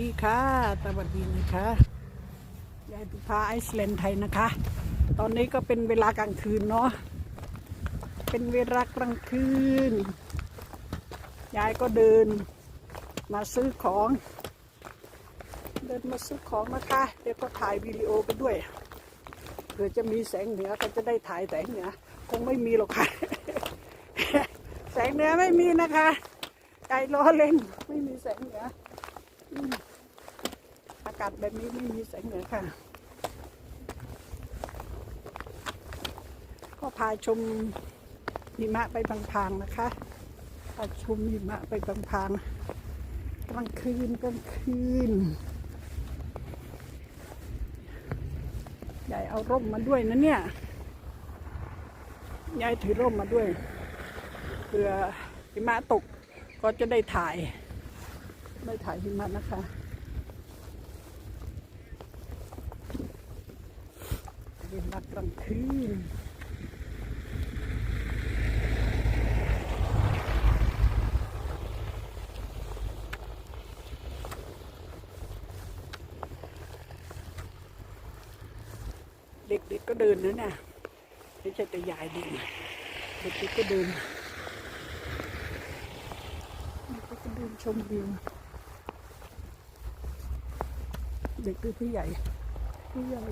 ดีค่ะ สวัสดีนะคะยายพิพาไอซ์แลนด์ไทยนะคะ ตอนนี้ก็เป็นเวลากลางคืนเนาะ เป็นเวลากลางคืน ยายก็เดินมาซื้อของ เดินมาซื้อของนะคะ เดี๋ยวก็ถ่ายวิดีโอไปด้วย เผื่อจะมีแสงเหนือก็จะได้ถ่ายแสงเหนือ คงไม่มีหรอกค่ะ แสงเหนือไม่มีนะคะ ใจล้อเล่นไม่มีแสงเหนือ อากาศแบบนี้ไม่มีแสงเหนือค่ะ ก็พาชมหิมะไปพางๆนะคะพาชมหิมะไปพางๆกลางคืนกลางคืนยายเอาร่มมาด้วยนะเนี่ย ยายถือร่มมาด้วยเผื่อหิมะตกก็จะได้ถ่าย ได้ถ่ายหิมะนะคะเวลากลางคืนเด็กๆก็เดินนะเนี่ยไม่ใช่แต่ยายเดินเด็กๆก็เดินเด็กๆก็เดินชมวิว เด็กหรือผู้ใหญ่ผู้ใหญ่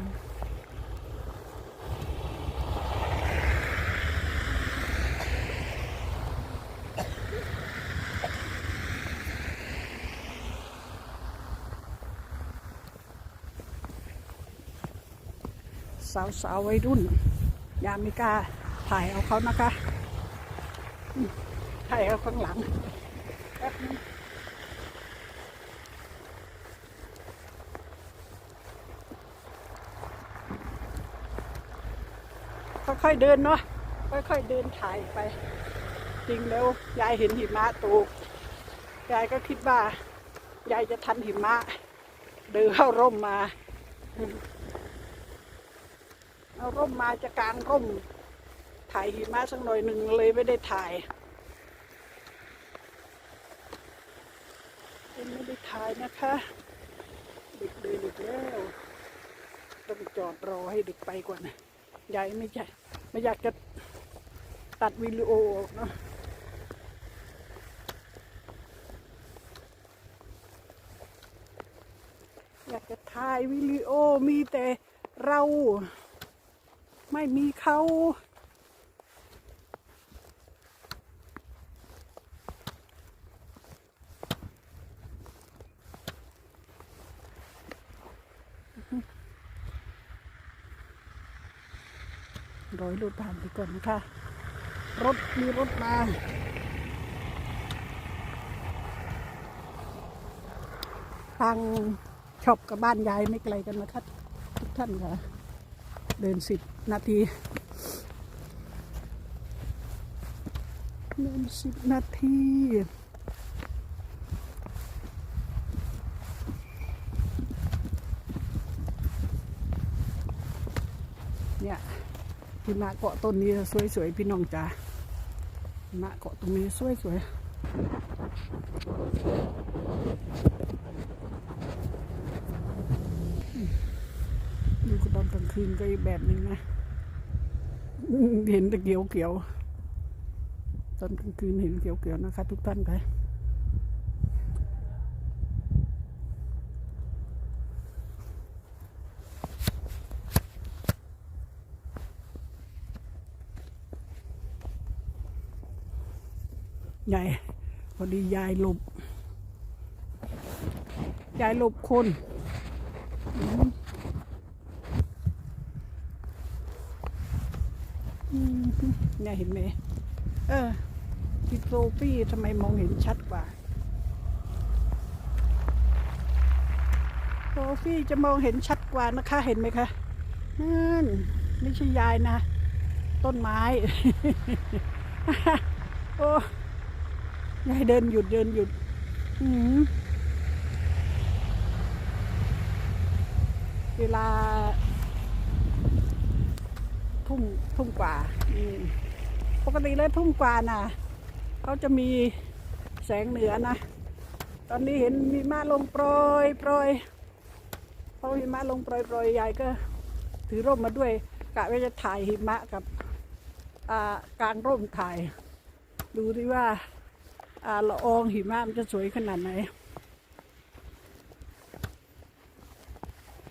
สาวสาววัยรุ่น ยามไม่กล้าถ่ายเอาเขานะคะ ถ่ายเอาข้างหลังแป๊บนึง ค่อยๆเดินเนาะค่อยๆเดินถ่ายไป จริงแล้วยายเห็นหิมะตกยายก็คิดว่ายายจะทันหิมะ เดินเข้าร่มมาเอาร่มมาจะกางร่ม ถ่ายหิมะสักหน่อยหนึ่งเลยไม่ได้ถ่ายไม่ได้ถ่ายนะคะเด็กเดินอีกแล้ว ต้องจอดรอให้เด็กไปก่อนนะ ใหญ่ไม่ใช่ไม่อยากจะตัดวิดีโอออกเนาะอยากจะถ่ายวิดีโอมีแต่เราไม่มีเขา ร้อยรถผ่านไปก่อนนะคะ รถมีรถมาทางช็อปกับบ้านยายไม่ไกลกันนะคะทุกท่านค่ะ เดินสิบนาที เดินสิบนาที เนี่ย หิมะเกาะต้นนี้สวยๆพี่น้องจ๋าหิมะเกาะตรงนี้สวยๆดูกระดอนกลางคืนก็อีกแบบนึงนะเห็นแต่เขียวเขียวตอนกลางคืนเห็นเขียวเขียวนะคะ ทุกท่านค่ะ ยายพอดียายหลบยายหลบคนเนี่ยเห็นไหมเออที่โทรฟี่ทำไมมองเห็นชัดกว่าโทรฟี่จะมองเห็นชัดกว่านะคะ เห็นไหมคะนั่นไม่ใช่ยายนะ ต้นไม้ โอ้ ยายเดินหยุดเดินหยุด เวลา ทุ่มทุ่มกว่า ปกติแล้วทุ่มกว่าน่ะ เขาจะมีแสงเหนือนะ ตอนนี้เห็นหิมะลงโปรยโปรยพอหิมะลงโปรยโปรยยายก็ถือร่มมาด้วยกะว่าจะถ่ายหิมะกับกลางร่มถ่าย ดูดิว่า ละอองหิมะมันจะสวยขนาดไหน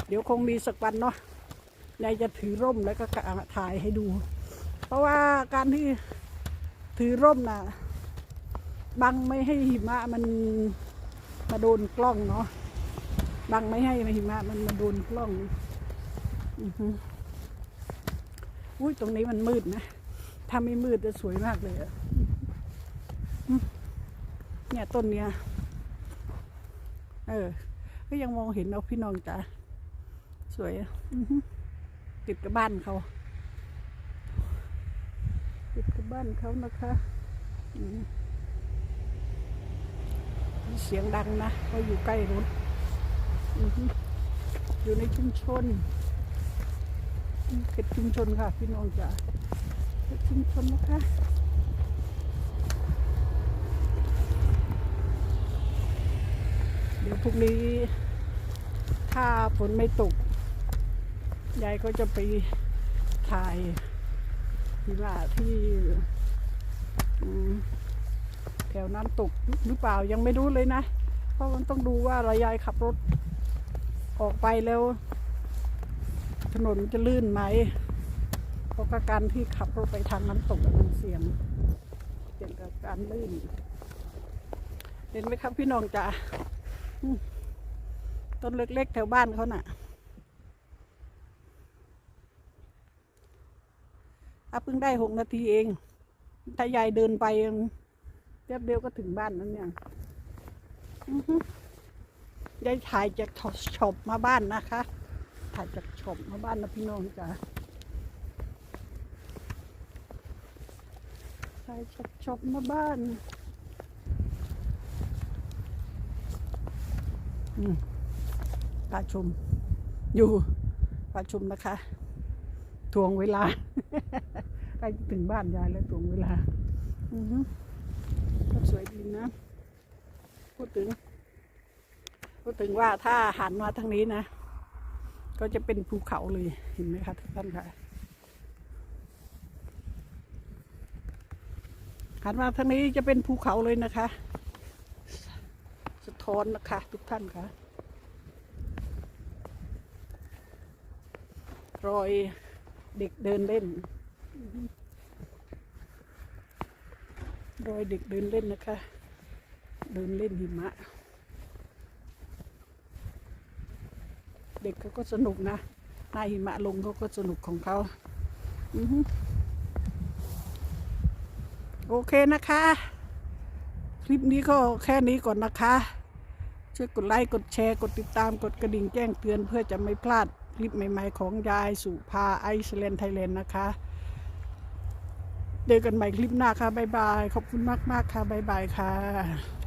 เดี๋ยวคงมีสักวันเนาะยายจะถือร่มแล้วก็ถ่ายให้ดู เพราะว่าการที่ถือร่มน่ะบังไม่ให้หิมะมันมาโดนกล้องเนาะบังไม่ให้หิมะมันมาโดนกล้องอุ้ยตรงนี้มันมืดนะ ถ้าไม่มืดจะสวยมากเลยอะ เนี่ยต้นเนี้ย เออ ก็ยังมองเห็นเอาพี่น้องจ๋าสวยอือหือติดกับบ้านเขา ติดกับบ้านเขานะคะเสียงดังนะเพราะอยู่ใกล้รถอือยู่ในชุมชนเขตชุมชนค่ะ พี่น้องจ๋าเขตชุมชนนะคะ ดี๋ยวพรุ่งนี้ ถ้าฝนไม่ตก ยายก็จะไปถ่ายที่ว่าที่แถวน้ำตกหรือเปล่ายังไม่รู้เลยนะ เพราะมันต้องดูว่ารายายขับรถออกไปแล้ว ถนนจะลื่นไหม เพราะการที่ขับรถไปทางน้ำตกมันเสี่ยงเสี่ยงกับการลื่นเห็นไหมครับพี่น้องจ๋า ต้นเล็กๆ แถวบ้านเขาน่ะอาเพิ่งได้หกนาทีเอง ถ้ายายเดินไปแป๊บเดียวก็ถึงบ้านนั้นเนี่ยยายถ่ายจากช็อปมาบ้านนะคะ ถ่ายจากช็อปมาบ้านนะพี่น้องจ้ะถ่ายจากช็อปมาบ้าน อืม ปลาชุม อยู่ปลาชุมนะคะทวงเวลาใกล้ถึงบ้านยายแล้วทวงเวลาอือฮึก็สวยดีนะ พูดถึง พูดถึงว่าถ้าหันมาทางนี้นะ ก็จะเป็นภูเขาเลยเห็นไหมคะทุกท่านคะหันมาทางนี้จะเป็นภูเขาเลยนะคะ ท้อนนะคะ ทุกท่านค่ะ รอยเด็กเดินเล่น รอยเด็กเดินเล่นนะคะ เดินเล่นหิมะ เด็กเขาก็สนุกนะน้าหิมะลงเขาก็สนุกของเขาอโอเคนะคะ คลิปนี้ก็แค่นี้ก่อนนะคะ ช่วยกดไลค์กดแชร์กดติดตามกดกระดิ่งแจ้งเตือน เพื่อจะไม่พลาดคลิปใหม่ ๆ ของยายสุภาไอซ์แลนด์ไทยแลนด์นะคะเจอกันใหม่คลิปหน้าค่ะบ๊ายบาย ขอบคุณมาก ๆ ค่ะบ๊ายบายค่ะ